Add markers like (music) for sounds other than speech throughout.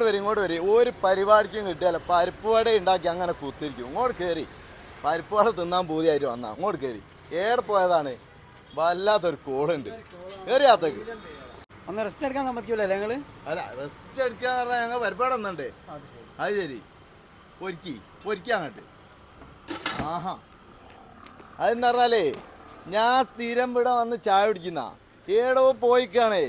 ഇങ്ങോട്ട് വരും ഇങ്ങോട്ട് വരും. ഒരു പരിപാടിക്കും കിട്ടിയാല. പരിപ്പ് വട ഉണ്ടാക്കി അങ്ങനെ കുത്തിരിക്കും. ഇങ്ങോട്ട് കയറി പരിപ്പ് വട തിന്നാൻ പൂതിയായിട്ട് വന്നാ. അങ്ങോട്ട് കയറി ഏടെ പോയതാണ്? വല്ലാത്തൊരു കോളുണ്ട്. കയറിയാത്തേക്ക് ഒന്ന് റെസ്റ്റ് എടുക്കാൻ സമ്മതിക്കൂലേ ഞങ്ങൾ അല്ല റെസ്റ്റ് എടുക്കാന്ന് പറഞ്ഞാൽ ഞങ്ങൾ പരിപ്പ് ഒന്നുണ്ട് അത് ശരി. ഒരുക്കി ഒരുക്കി അങ്ങോട്ട്. ആഹാ. അതെന്ന് പറഞ്ഞാലേ ഞാൻ സ്ഥിരം ഇവിടെ വന്ന് ചായ കുടിക്കുന്ന ഏടോ പോയിക്കാണേ.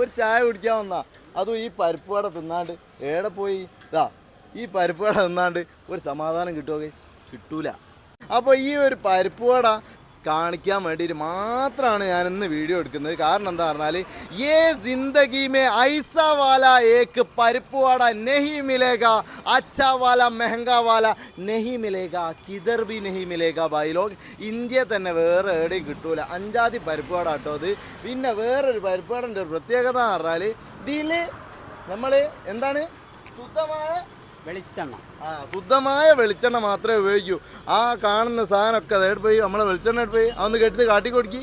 ഒരു ചായ കുടിക്കാൻ വന്നാ. അതും ഈ പരിപ്പുവട തിന്നാണ്ട് ഏടെ പോയി? ഇതാ ഈ പരിപ്പുവട തിന്നാണ്ട് ഒരു സമാധാനം കിട്ടുമോ കിട്ടൂല. അപ്പോൾ ഈ ഒരു പരിപ്പ് വട കാണിക്കാൻ വേണ്ടിയിട്ട് മാത്രമാണ് ഞാൻ ഇന്ന് വീഡിയോ എടുക്കുന്നത്. കാരണം എന്താ പറഞ്ഞാൽ ഏ ജിന്ദഗി മേ ഐസ വാല ഏക്ക് പരിപ്പ് വാട നെഹി മിലേഗ അച്ച വാല മെഹങ്ക വാല നെഹി മിലേഗ കിതർ ബി നെഹി മിലേഗ ബൈലോഗ്. ലോഗ് ഇന്ത്യ തന്നെ വേറെ എവിടെയും കിട്ടൂല. അഞ്ചാതി പരിപ്പ് വാട കേട്ടോ അത്. പിന്നെ വേറൊരു പരിപ്പ് വാടന്റെ ഒരു പ്രത്യേകത എന്ന് പറഞ്ഞാൽ ഇതിൽ നമ്മൾ എന്താണ് ശുദ്ധമായ വെളിച്ചെണ്ണ. ആ ശുദ്ധമായ വെളിച്ചെണ്ണ മാത്രമേ ഉപയോഗിക്കൂ. ആ കാണുന്ന സാധനമൊക്കെ അതായത് പോയി നമ്മളെ വെളിച്ചെണ്ണ എടുത്ത് പോയി അതൊന്ന് കെട്ടി കാട്ടി കൊടുക്കി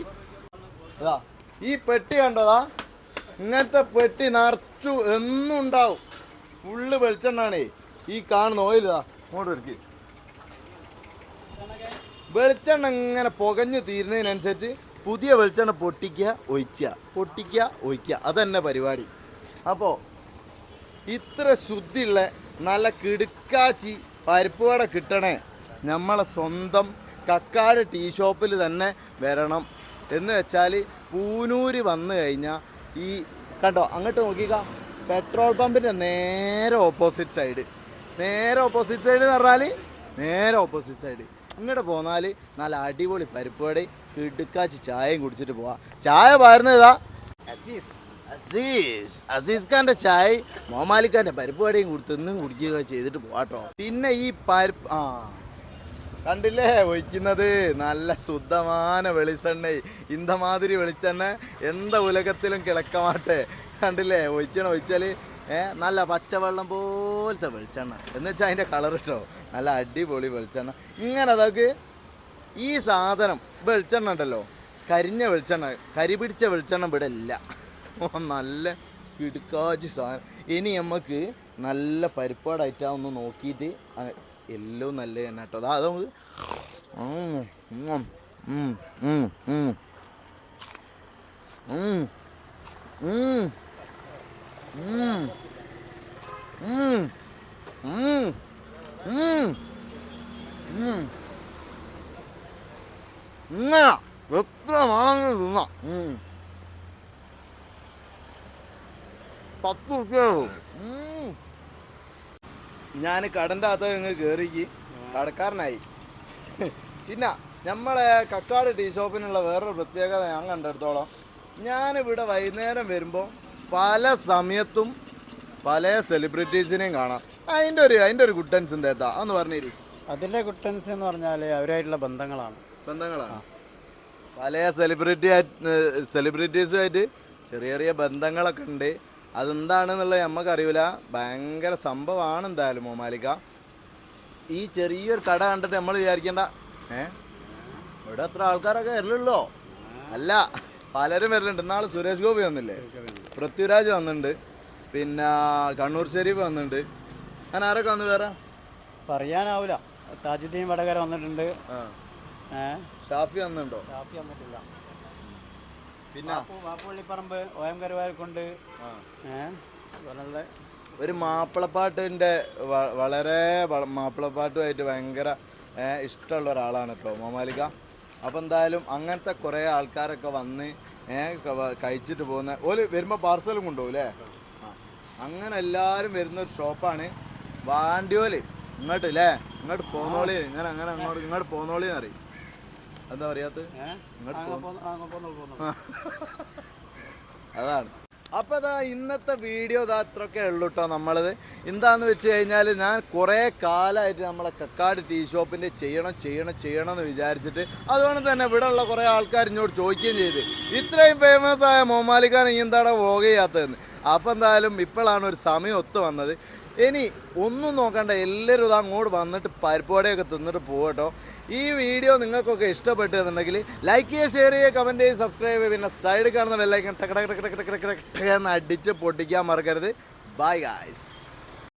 അതാ ഈ പെട്ടി കണ്ടോതാ? ഇങ്ങനത്തെ പെട്ടി നിറച്ചു എന്നും ഉണ്ടാവും. ഫുള്ള് വെളിച്ചെണ്ണാണേ. ഈ കാണുന്ന ഓയിലാ അങ്ങോട്ട് ഒരുക്കി. വെളിച്ചെണ്ണ ഇങ്ങനെ പുകഞ്ഞു തീരുന്നതിനനുസരിച്ച് പുതിയ വെളിച്ചെണ്ണ പൊട്ടിക്കുക ഒഴിക്കുക. പൊട്ടിക്കുക ഒഴിക്കുക. അതന്നെ പരിപാടി. അപ്പോൾ ഇത്ര ശുദ്ധിയുള്ള നല്ല കിടുക്കാച്ചി പരിപ്പ് വട കിട്ടണേ. നമ്മളെ സ്വന്തം കക്കാട് ടീ ഷോപ്പിൽ തന്നെ വരണം. എന്ന് വെച്ചാൽ പൂനൂര് വന്നു കഴിഞ്ഞാൽ ഈ കണ്ടോ അങ്ങോട്ട് നോക്കിക്ക. പെട്രോൾ പമ്പിന്റെ നേരെ ഓപ്പോസിറ്റ് സൈഡ് നേരെ ഓപ്പോസിറ്റ് സൈഡ് എന്ന് പറഞ്ഞാൽ നേരെ ഓപ്പോസിറ്റ് സൈഡ് ഇങ്ങോട്ട് പോന്നാൽ നല്ല അടിപൊളി പരിപ്പ് വടയും കിടുക്കാച്ചി ചായയും കുടിച്ചിട്ട് പോവാം. ചായ പകർന്നതാ അസീസ്. അസീസ് അസീസ് ഖാന്റെ ചായ മോമാലിക്കാന്റെ പരിപ്പ് വടയും കൂടി തിന്നും കുടിക്കുക ചെയ്തിട്ട് പോവാട്ടോ. പിന്നെ ഈ പരിപ്പ് ആ കണ്ടില്ലേ? ഒഴിക്കുന്നത് നല്ല ശുദ്ധமான വെളിച്ചെണ്ണ ഇന്ത മാതിരി വെളിച്ചെണ്ണ. എന്താ ഉലകത്തിലും കിടക്കമാട്ടെ കണ്ടില്ലേ? ഒഴിച്ചണ ഒഴിച്ചാൽ നല്ല പച്ചവെള്ളം പോലത്തെ വെളിച്ചെണ്ണ. എന്ന് വെച്ചാൽ അതിന്റെ കളർ ഇട്ടോ? നല്ല അടിപൊളി വെളിച്ചെണ്ണ. ഇങ്ങനെ അതൊക്കെ ഈ സാധനം വെളിച്ചെണ്ണ ഉണ്ടല്ലോ കരിഞ്ഞ വെളിച്ചെണ്ണ കരി പിടിച്ച വെളിച്ചെണ്ണ ഇവിടെ ഇല്ല. നല്ല കിടുക്കാച്ചി സാധനം ഇനി നമുക്ക് നല്ല പരിപ്പാടായിട്ട് ഒന്ന് നോക്കിയിട്ട് എല്ലാം നല്ല തന്നെ കേട്ടോ അതാ നമുക്ക് എത്ര മാങ്ങ തിന്നാം പത്ത് ഞാൻ കടന്റെ അകത്ത് നിങ്ങൾ കയറിക്ക് കടക്കാരനായി. പിന്നെ നമ്മളെ കക്കാട് ടീ ഷോപ്പിനുള്ള വേറൊരു പ്രത്യേകത ഞാൻ കണ്ടെടുത്തോളം. ഞാനിവിടെ വൈകുന്നേരം വരുമ്പോൾ പല സമയത്തും പല സെലിബ്രിറ്റീസിനെയും കാണാം. അതിന്റെ ഒരു അതിന്റെ ഒരു ഗുഡൻസ് എന്താ അന്ന് പറഞ്ഞു അതിലെ ഗുഡൻസ് എന്ന് പറഞ്ഞാൽ അവരായിട്ടുള്ള ബന്ധങ്ങളാണ്. ബന്ധങ്ങളാണ് പല സെലിബ്രിറ്റി സെലിബ്രിറ്റീസുമായിട്ട് ചെറിയ ചെറിയ ബന്ധങ്ങളൊക്കെ ഉണ്ട്. അതെന്താണെന്നുള്ളത് നമുക്കറിയില്ല ഭയങ്കര സംഭവമാണ് എന്തായാലും മോമാലിക്ക. ഈ ചെറിയൊരു കട കണ്ടിട്ട് നമ്മൾ വിചാരിക്കേണ്ട ഏ? ഇവിടെ അത്ര ആൾക്കാരൊക്കെ വരലുള്ളോ? അല്ല പലരും വരലുണ്ട്. നാളെ സുരേഷ് ഗോപി വന്നില്ലേ? പൃഥ്വിരാജ് വന്നിട്ടുണ്ട് പിന്നെ കണ്ണൂർ ഷെരീഫ് വന്നിട്ടുണ്ട് ഞാൻ ആരൊക്കെ വന്നു വേറെ? പറയാനാവൂല. താജുദ്ദീൻ വടകര വന്നിട്ടുണ്ട്. ഷാഫി വന്നിട്ടുണ്ടോ ഷാഫി വന്നിട്ടില്ല. പിന്നെ? ബാപ്പു ഓയം കരുവാരക്കുണ്ട്. ഒരു മാപ്പിളപ്പാട്ടിന്റെ വളരെ മാപ്പിളപ്പാട്ടുമായിട്ട് ഭയങ്കര ഇഷ്ടമുള്ള ഒരാളാണ് കേട്ടോ മോമാലിക. അപ്പോൾ എന്തായാലും അങ്ങനത്തെ കുറേ ആൾക്കാരൊക്കെ വന്ന് കഴിച്ചിട്ട് പോകുന്ന ഓൽ വരുമ്പോൾ പാർസലും കൊണ്ടുപോകും. അങ്ങനെ എല്ലാവരും വരുന്ന ഒരു ഷോപ്പാണ് വാണ്ടിയോൽ. ഇങ്ങോട്ട് അല്ലേ ഇങ്ങോട്ട് പോന്നോളി. ഇങ്ങനെ അങ്ങനെ അങ്ങോട്ട് ഇങ്ങോട്ട് പോന്നോളി എന്നറിയും എന്താ പറയാത്ത. (laughs) അതാണ്. അപ്പോൾ അതാ ഇന്നത്തെ വീഡിയോ ഇതാ അത്രയൊക്കെ ഉള്ളൂ കേട്ടോ നമ്മളത്. എന്താന്ന് വെച്ച് കഴിഞ്ഞാൽ ഞാൻ കുറേ കാലമായിട്ട് നമ്മളെ കക്കാട് ടീ ഷോപ്പിന്റെ ചെയ്യണം ചെയ്യണം ചെയ്യണം എന്ന് വിചാരിച്ചിട്ട് അതുകൊണ്ട് തന്നെ ഇവിടെ ഉള്ള കുറേ ആൾക്കാർ ഇങ്ങോട്ട് ചോദിക്കുകയും ചെയ്ത്. ഇത്രയും ഫേമസ് ആയ മോമാലിക്കാൻ ഈ എന്താടാ വ്ലോഗ് ചെയ്യാത്തതെന്ന്. അപ്പോൾ എന്തായാലും ഇപ്പോഴാണ് ഒരു സമയം ഒത്തു വന്നത്. ഇനി ഒന്നും നോക്കണ്ട എല്ലാവരും ഇതാ അങ്ങോട്ട് വന്നിട്ട് പരിപ്പോടെയൊക്കെ തിന്നിട്ട് പോകട്ടോ ഈ വീഡിയോ നിങ്ങൾക്കൊക്കെ ഇഷ്ടപ്പെട്ടു എന്നുണ്ടെങ്കിൽ ലൈക്ക് ചെയ്യുക ഷെയർ ചെയ്യുക കമന്റ് ചെയ്യുക സബ്സ്ക്രൈബ് ചെയ്യുക. പിന്നെ സൈഡിൽ കാണുന്ന വെല്ലൈക്കൻ ടക്ക് ടക്ക് ടക്ക് ടക്ക് ടക്ക് ടക്ക് എന്ന് അടിച്ച് പൊട്ടിക്കാൻ മറക്കരുത്. Bye guys